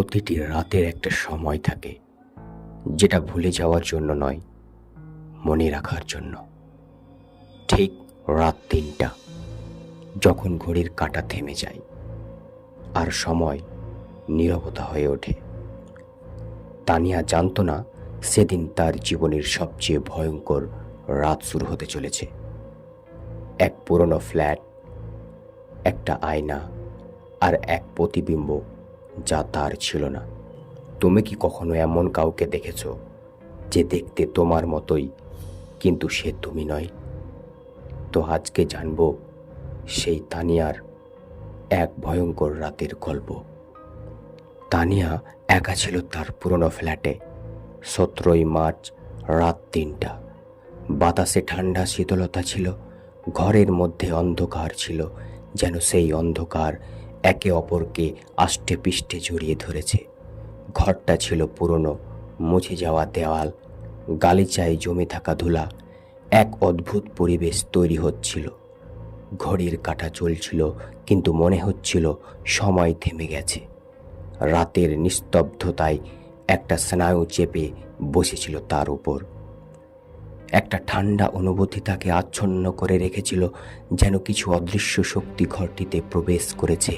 প্রতিটি রাতের একটা সময় থাকে, যেটা ভুলে যাওয়ার জন্য নয়, মনে রাখার জন্য। ঠিক রাত তিনটা, যখন ঘড়ির কাঁটা থেমে যায় আর সময় নীরবতা হয়ে ওঠে। তানিয়া জানতো না সেদিন তার জীবনের সবচেয়ে ভয়ঙ্কর রাত শুরু হতে চলেছে। এক পুরনো ফ্ল্যাট, একটা আয়না আর এক প্রতিবিম্ব যা তার ছিল না। তুমি কি কখনো এমন কাউকে দেখেছ যে দেখতে তোমার মতোই, কিন্তু সে তুমি নয়? তো আজকে জানব সেই তানিয়ার এক ভয়ঙ্কর রাতের গল্প। তানিয়া একা ছিল তার পুরনো ফ্ল্যাটে। সতেরোই মার্চ রাত তিনটা। বাতাসে ঠান্ডা শীতলতা ছিল। ঘরের মধ্যে অন্ধকার ছিল, যেন সেই অন্ধকার একে অপরকে আষ্টে পিষ্টে জড়িয়ে ধরেছে। ঘরটা ছিল পুরনো, মুছে যাওয়া দেওয়াল, গালিচায় জমে থাকা ধুলা, এক অদ্ভুত পরিবেশ তৈরি হচ্ছিল। ঘড়ির কাঁটা চলছিল, কিন্তু মনে হচ্ছিল সময় থেমে গেছে। রাতের নিস্তব্ধতায় একটা স্নায়ু চেপে বসেছিল তার উপর। একটা ঠান্ডা অনুভূতি তাকে আচ্ছন্ন করে রেখেছিল, যেন কিছু অদৃশ্য শক্তি ঘরটিতে প্রবেশ করেছে।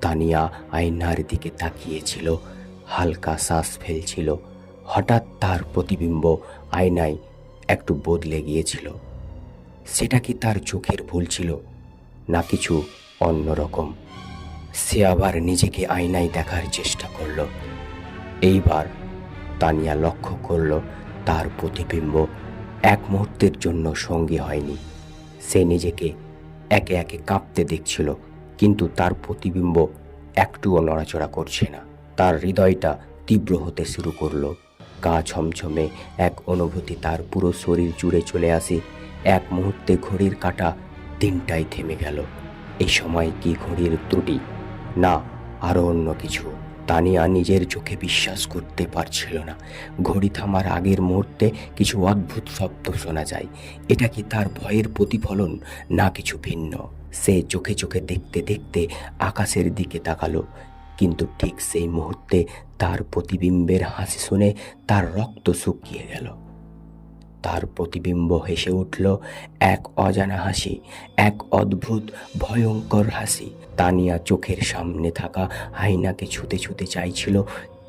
তানিয়া আয়নার দিকে তাকিয়েছিল, হালকা শ্বাস ফেলছিল। হঠাৎ তার প্রতিবিম্ব আয়নায় একটু বদলে গিয়েছিল। সেটা কি তার চোখের ভুল ছিল, না কিছু অন্যরকম সে আবার নিজেকে আয়নায় দেখার চেষ্টা করল। এইবার তানিয়া লক্ষ্য করল, তার প্রতিবিম্ব এক মুহূর্তের জন্য সঙ্গী হয়নি। সে নিজেকে একে একে কাঁপতে দেখছিল, কিন্তু তার প্রতিবিম্ব একটুও নড়াচড়া করছে না। তার হৃদয়টা তীব্র হতে শুরু করল। গা ছমছমে এক অনুভূতি তার পুরো শরীর জুড়ে চলে আসে। এক মুহূর্তে ঘড়ির কাঁটা তিনটায় থেমে গেল। এই সময় কি ঘড়ির ত্রুটি? না, আরও অন্য কিছু। তানিয়া নিজের চোখে বিশ্বাস করতে পারছিল না। ঘড়ি থামার আগের মুহূর্তে কিছু অদ্ভুত শব্দ শোনা যায়। এটা কি তার ভয়ের প্রতিফলন, না কিছু ভিন্ন? সে চোখে চোখে দেখতে দেখতে আকাশের দিকে তাকালো, কিন্তু ঠিক সেই মুহূর্তে তার প্রতিবিম্বের হাসি শুনে তার রক্ত শুকিয়ে গেল। তার প্রতিবিম্ব হেসে উঠল এক অজানা হাসি, এক অদ্ভুত, ভয়ঙ্কর হাসি। তানিয়া চোখের সামনে থাকা আয়নাকে ছুতে ছুতে চাইছিল,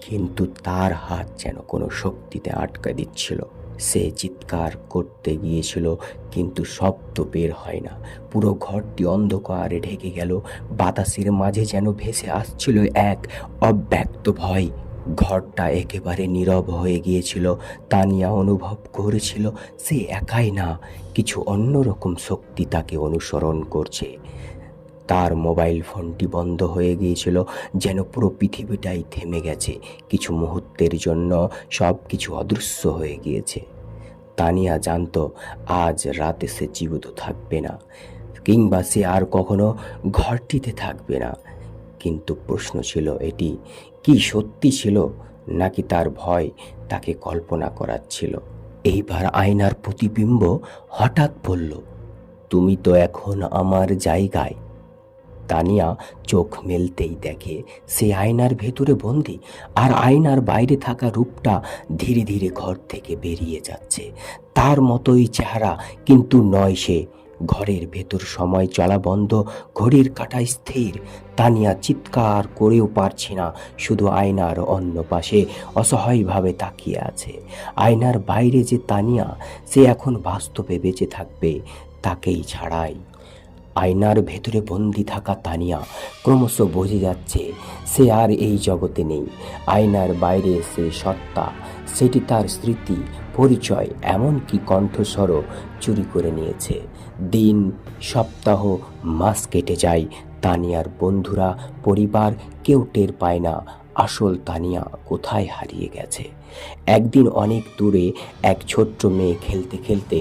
কিন্তু তার হাত যেন কোনো শক্তিতে আটকে দিচ্ছিল। সে চিৎকার করতে গিয়েছিল, কিন্তু শব্দ বের হয় না। পুরো ঘরটি অন্ধকারে ঢেকে গেল। বাতাসের মাঝে যেন ভেসে আসছিল এক অব্যক্ত ভয়। ঘরটা একেবারে নীরব হয়ে গিয়েছিল, তানিয়া অনুভব করেছিল সে একাই না, কিছু অন্যরকম শক্তি তাকে অনুসরণ করছে। তার মোবাইল ফোনটি বন্ধ হয়ে গিয়েছিল, যেন পুরো পৃথিবীটাই থেমে গেছে, কিছু মুহূর্তের জন্য সব কিছু অদৃশ্য হয়ে গিয়েছে। তানিয়া জানতো, আজ রাতে সে জীবিত থাকবে না, কিংবা সে আর কখনো ঘরটিতে থাকবে না। কিন্তু প্রশ্ন ছিল এটি কি সত্যি ছিল নাকি তার ভয় তাকে কল্পনা করাচ্ছিল এইবার আয়নার প্রতিবিম্ব হঠাৎ বলল, তুমি তো এখন আমার জায়গায়। তানিয়া চোখ মেলতেই দেখে সে আয়নার ভেতরে বন্দি আর আয়নার বাইরে থাকা রূপটা ধীরে ধীরে ঘর থেকে বেরিয়ে যাচ্ছে। তার মতোই চেহারা কিন্তু নয় সে ঘরের ভেতর সময় চলা বন্ধ, ঘড়ির কাটা স্থির। তানিয়া চিৎকার করেও পারছে না, শুধু আয়নার অন্য পাশে অসহায়ভাবে তাকিয়ে আছে। আয়নার বাইরে যে তানিয়া, সে এখন বাস্তবে বেঁচে থাকবে, তাকেই ছাড়াই। আয়নার ভেতরে বন্দি থাকা তানিয়া ক্রমশ বোঝে যাচ্ছে, সে আর এই জগতে নেই। আয়নার বাইরে সে সত্তা, সেটি তার স্মৃতি পরিচয়, এমনকি কণ্ঠস্বরও চুরি করে নিয়েছে। দিন, সপ্তাহ মাস কেটে যায়, তানিয়ার বন্ধুরা, পরিবার কেউ টের পায় না, আসল তানিয়া কোথায় হারিয়ে গেছে। একদিন অনেক দূরে এক ছোট্ট মেয়ে খেলতে খেলতে,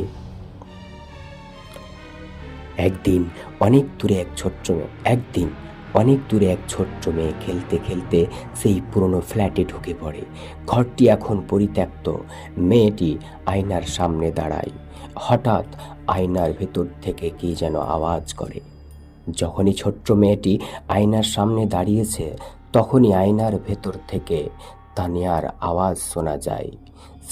একদিন, অনেক দূরে এক ছোট্ট মেয়ে, একদিন অনেক দূরে এক ছোট্ট মেয়ে খেলতে খেলতে সেই পুরনো ফ্ল্যাটে ঢুকে পড়ে। ঘরটি এখন পরিত্যক্ত। মেয়েটি আয়নার সামনে দাঁড়ায়। হঠাৎ আয়নার ভেতর থেকে কি যেন আওয়াজ করে। যখনই ছোট্ট মেয়েটি আয়নার সামনে দাঁড়িয়েছে, তখনই আয়নার ভেতর থেকে তানিয়ার আওয়াজ শোনা যায়।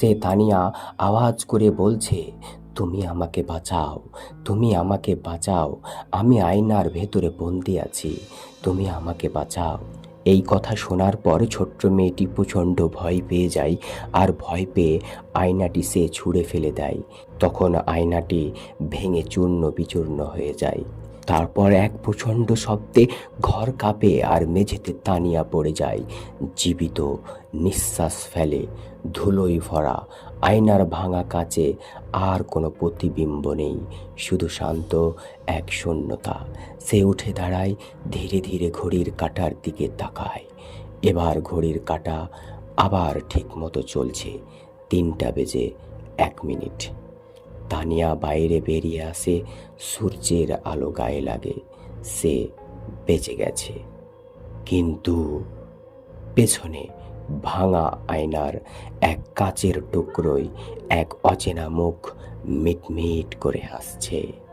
সে তানিয়া আওয়াজ করে বলছে তুমি আমাকে বাঁচাও, তুমি আমাকে বাঁচাও, আমি আয়নার ভেতরে বন্দি আছি, তুমি আমাকে বাঁচাও। এই কথা শোনার পর ছোট্ট মেয়েটি প্রচণ্ড ভয় পেয়ে যায় আর ভয় পেয়ে আয়নাটি সে ছুঁড়ে ফেলে দেয়। তখন আয়নাটি ভেঙে চূর্ণ বিচূর্ণ হয়ে যায়। তারপর এক প্রচণ্ড শব্দে ঘর কাঁপে আর মেঝেতে তানিয়া পড়ে যায়। জীবিত নিঃশ্বাস ফেলে, ধুলোয় ভরা আয়নার ভাঙা কাচে আর কোনো প্রতিবিম্ব নেই, শুধু শান্ত এক শূন্যতা। সে উঠে দাঁড়ায়, ধীরে ধীরে ঘড়ির কাঁটার দিকে তাকায়। এবার ঘড়ির কাঁটা আবার ঠিক মতো চলছে, তিনটা বেজে এক মিনিট। তানিয়া বাইরে বেরিয়ে আসে, সূর্যের আলো গায়ে লাগে। সে বেঁচে গেছে। কিন্তু পেছনে ভাঙা আয়নার এক কাচের টুকরোয় এক অচেনা মুখ মিটমিট করে হাসছে।